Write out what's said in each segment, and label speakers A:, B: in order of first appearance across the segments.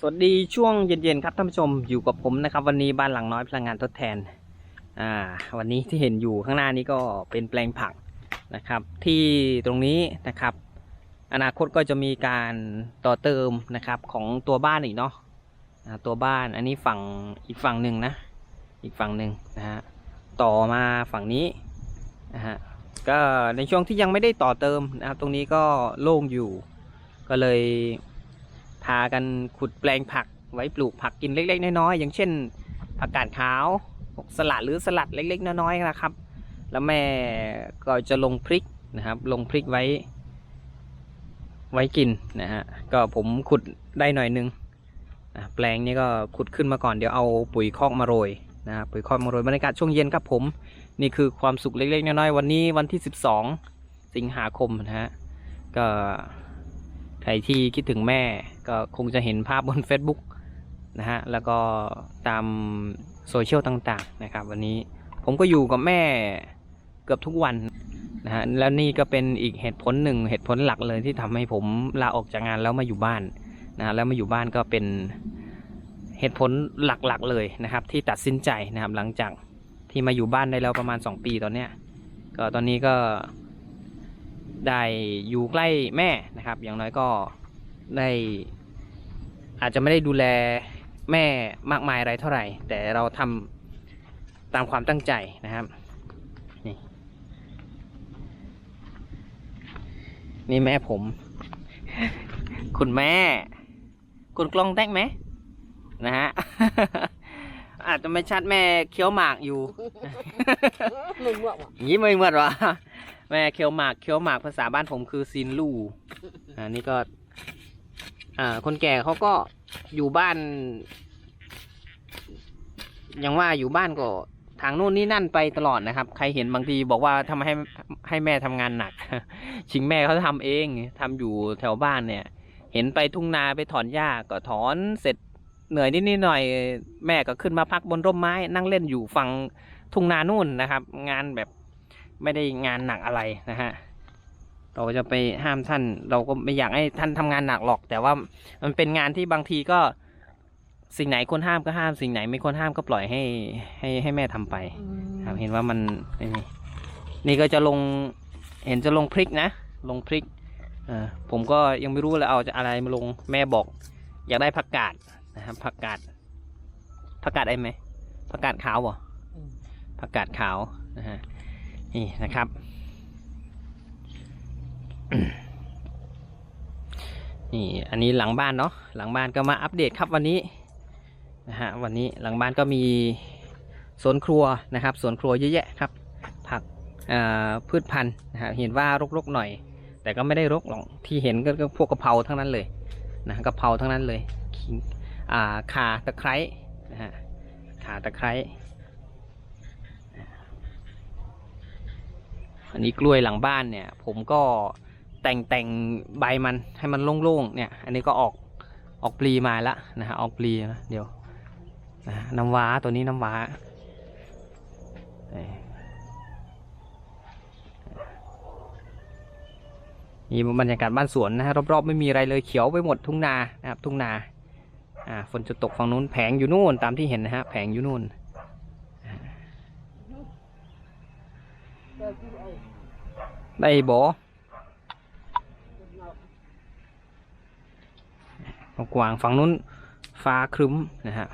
A: สวัสดีช่วงเย็นๆครับท่านผู้ชมอยู่กับผมนะครับ วันนี้บ้านหลังน้อยพลังงานทดแทนอ่าวันนี้ที่เห็นอยู่ข้างหน้านี้ก็เป็นแปลงผักนะครับ ที่ตรงนี้นะครับ อนาคตก็จะมีการต่อเติมนะครับของตัวบ้านอีกเนาะตัวบ้านอันนี้ฝั่งอีกฝั่งหนึ่งนะ อีกฝั่งหนึ่งนะฮะต่อมาฝั่งนี้นะฮะก็ในช่วงที่ยังไม่ได้ต่อเติมนะครับตรงนี้ก็โล่งอยู่ก็เลย พากันขุดแปลงผักไว้ปลูกผักกินเล็ก ๆ น้อยๆอย่างเช่นผักกาดขาวสลัดหรือสลัดเล็ก ๆ น้อยๆนะครับ แล้วแม่ก็จะลงพริกนะครับ ลงพริกไว้ ไว้กินนะฮะก็ผมขุดได้หน่อยนึงแปลงนี้ก็ขุดขึ้นมาก่อนเดี๋ยวเอาปุ๋ยคอกมาโรยนะครับปุ๋ยคอกมาโรยบรรยากาศช่วงเย็นครับผม นี่คือความสุขเล็ก ๆ น้อยๆวันนี้วันที่ 12 สิงหาคมนะฮะก็ ใครที่คิดถึงแม่ก็คงจะเห็นภาพบน Facebook นะฮะ แล้วก็ตามโซเชียลต่างๆนะครับ วันนี้ผมก็อยู่กับแม่เกือบทุกวันนะฮะ แล้วนี่ก็เป็นอีกเหตุผลหนึ่งเหตุผลหลักเลยที่ทำให้ผมลาออกจากงานแล้วมาอยู่บ้านนะฮะแล้วมาอยู่บ้านก็เป็นเหตุผลหลักๆเลยนะครับ ที่ตัดสินใจนะครับหลังจากที่มาอยู่บ้านได้แล้วประมาณ 2 ปีตอนเนี้ยก็ตอนนี้ก็ ได้อยู่ใกล้แม่นะครับ อย่างน้อยก็ได้อาจจะไม่ได้ดูแลแม่มากมายอะไรเท่าไหร่ แต่เราทำตามความตั้งใจนะครับ นี่นี่แม่ผม คุณแม่ คุณกล้องแตกไหมนะฮะอาจจะไม่ชัดแม่เคี้ยวหมากอยู่
B: มึงว่าว่ะ
A: ยิ้มไม่เหมือนวะ แม่เคียวหมากเคียวหมากภาษาบ้านผมคือซีนลู่อ่านี่ก็ อ่า คนแก่เขาก็อยู่บ้านยังว่าอยู่บ้านก็ทางนู่นนี่นั่นไปตลอดนะครับ ใครเห็นบางทีบอกว่าทำให้ให้แม่ทำงานหนัก ชิงแม่เขาทำเองทำอยู่แถวบ้านเนี่ย เห็นไปทุ่งนาไปถอนหญ้าก็ถอนเสร็จเหนื่อยนิดนิดหน่อย แม่ก็ขึ้นมาพักบนร่มไม้ นั่งเล่นอยู่ฝั่งทุ่งนานู่นนะครับ งานแบบ ไม่ได้งานหนักอะไรนะฮะเราจะไปห้ามท่าน เราก็ไม่อยากให้ท่านทำงานหนักหรอก แต่ว่ามันเป็นงานที่บางทีก็สิ่งไหนคนห้ามก็ห้ามสิ่งไหนไม่ควรห้ามก็ปล่อยให้ให้ให้แม่ทำไปครับเห็นว่ามันไม่มีนี่ก็จะลงเห็นจะลงพริกนะ ลงพริกเออผมก็ยังไม่รู้เลยเอาจะอะไรมาลงแม่บอก อยากได้ผักกาดนะครับผักกาดผักกาดได้ไหมผักกาดขาวบ่
B: อืม
A: ผักกาดขาวนะฮะ นี่นะครับ นี่อันนี้หลังบ้านเนาะหลังบ้านก็มาอัปเดตครับวันนี้นะฮะวันนี้หลังบ้านก็มีสวนครัวนะครับสวนครัวเยอะแยะครับ ผักพืชพันธุ์นะฮะเห็นว่ารกๆหน่อย แต่ก็ไม่ได้รกหรอกที่เห็นก็พวกกะเพราทั้งนั้นเลยนะกะเพราทั้งนั้นเลยขิงอาข่าตะไคร้นะฮะขาตะไคร้ อันนี้กล้วยหลังบ้านเนี่ย ผมก็แต่งแต่งใบมันให้มันโล่งๆเนี่ย อันนี้ก็ออกออกปลีมาแล้วนะฮะออกปลีนะเดี๋ยวนะน้ำว้าตัวนี้น้ำว้านี่บรรยากาศบ้านสวนนะฮะรอบๆไม่มีอะไรเลยเขียวไปหมดทุ่งนานะครับทุ่งนาอ่าฝนจะตกฝั่งนู้นแผงอยู่นู่นตามที่เห็นนะฮะแผงอยู่นู่น ได้บอกวางฝั่งนู้นฟ้าครึ้มนะฮะ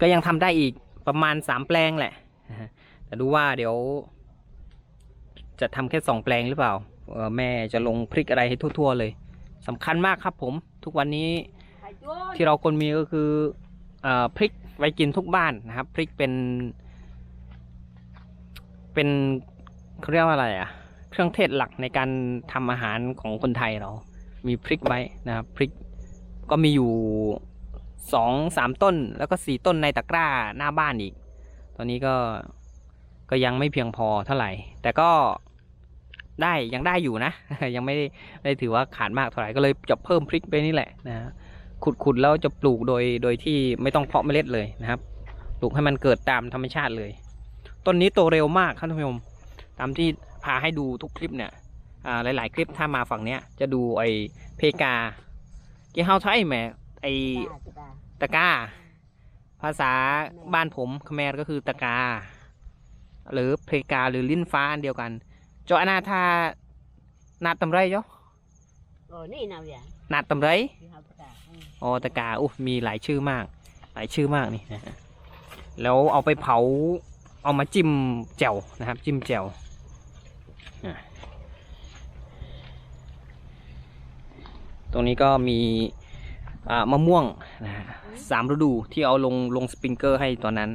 A: ก็ยังทำได้อีกประมาณสามแปลงแหละ แต่ดูว่าเดี๋ยว จะทำแค่สองแปลงหรือเปล่า แม่จะลงพริกอะไรให้ทั่ว ๆ เลยสำคัญมากครับผม ทุกวันนี้ที่เราคนมีก็คือเออพริกไว้กินทุกบ้านนะครับ พริกเป็น เป็นเขาเรียกว่าอะไรอะเครื่องเทศหลักในการทำอาหารของคนไทยเรา มีพริกไว้นะครับพริกก็มีอยู่สองสามต้นแล้วก็สี่ต้นในตะกร้าหน้าบ้านอีก ตอนนี้ก็ก็ยังไม่เพียงพอเท่าไหร่ แต่ก็ ได้ยังได้อยู่นะ ยังไม่ได้ได้ถือว่าขาดมากเท่าไหร่ก็เลยจะเพิ่มพริกไปนี่แหละนะฮะขุดแล้วจะปลูกโดยโดยที่ไม่ต้องเพาะเมล็ดเลยนะครับ ปลูกให้มันเกิดตามธรรมชาติเลย ต้นนี้โตเร็วมากครับท่านผู้ชมตามที่พาให้ดูทุกคลิปเนี่ยอ่าหลาย ๆ คลิปถ้ามาฝั่งเนี้ยจะดูไอเพกากี่เฮาใช้แหมไอ
B: ตาตะ
A: กาภาษาบ้านผมคแมรก็คือตะกา หรือเพกาหรือลิ้นฟ้าอันเดียวกัน จออนาธานาดตำไรเจ้า
B: โอ้นี่นาเวีย
A: นาดตำไร
B: ที่เขาตา
A: อ๋อตะกาอู้มีหลายชื่อมาก หลายชื่อมากนี่นะฮะแล้วเอาไปเผา เอามาจิ้มแจ่วนะครับ จิ้มแจ่วอะตรงนี้ก็มีอ่ามะม่วงนะฮะสามฤดูที่เอาลงลงสปริงเกอร์ให้ตอนนั้น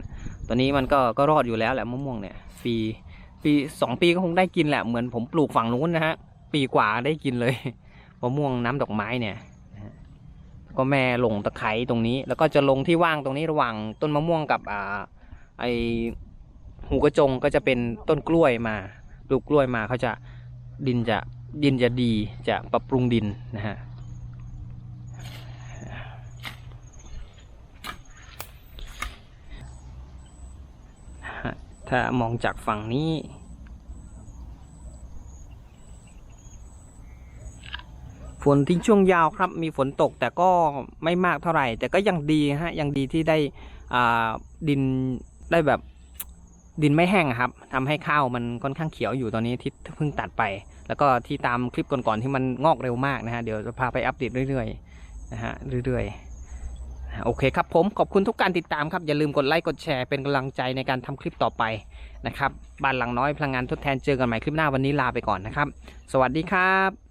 A: ตอนนี้มันก็ก็รอดอยู่แล้วแหละมะม่วงเนี่ยปี ปีสองปีก็คงได้กินแหละเหมือนผมปลูกฝั่งนู้นนะฮะปีกว่าได้กินเลยมะม่วงน้ำดอกไม้เนี่ยก็แม่ลงตะไคร้ตรงนี้ แล้วก็จะลงที่ว่างตรงนี้ระหว่างต้นมะม่วงกับอ่าไอหูกระจงก็จะเป็นต้นกล้วยมาปลูกกล้วยมาเขาจะดินจะดินจะดีจะปรับปรุงดินนะฮะ ถ้ามองจากฝั่งนี้ ฝนทิ้งช่วงยาวครับ มีฝนตกแต่ก็ไม่มากเท่าไหร่ แต่ก็ยังดีฮะ ยังดีที่ได้ดินได้แบบดินไม่แห้งครับทำให้ข้าวมันค่อนข้างเขียวอยู่ตอนนี้ที่เพิ่งตัดไป แล้วก็ที่ตามคลิปก่อนๆที่มันงอกเร็วมากนะฮะ เดี๋ยวจะพาไปอัปเดตเรื่อยๆนะฮะ เรื่อยๆ โอเคครับผมขอบคุณทุกการติดตามครับ อย่าลืมกดไลค์กดแชร์เป็นกำลังใจในการทำคลิปต่อไปนะครับบ้านหลังน้อยพลังงานทดแทนเจอกันใหม่คลิปหน้าวันนี้ลาไปก่อนนะครับ สวัสดีครับ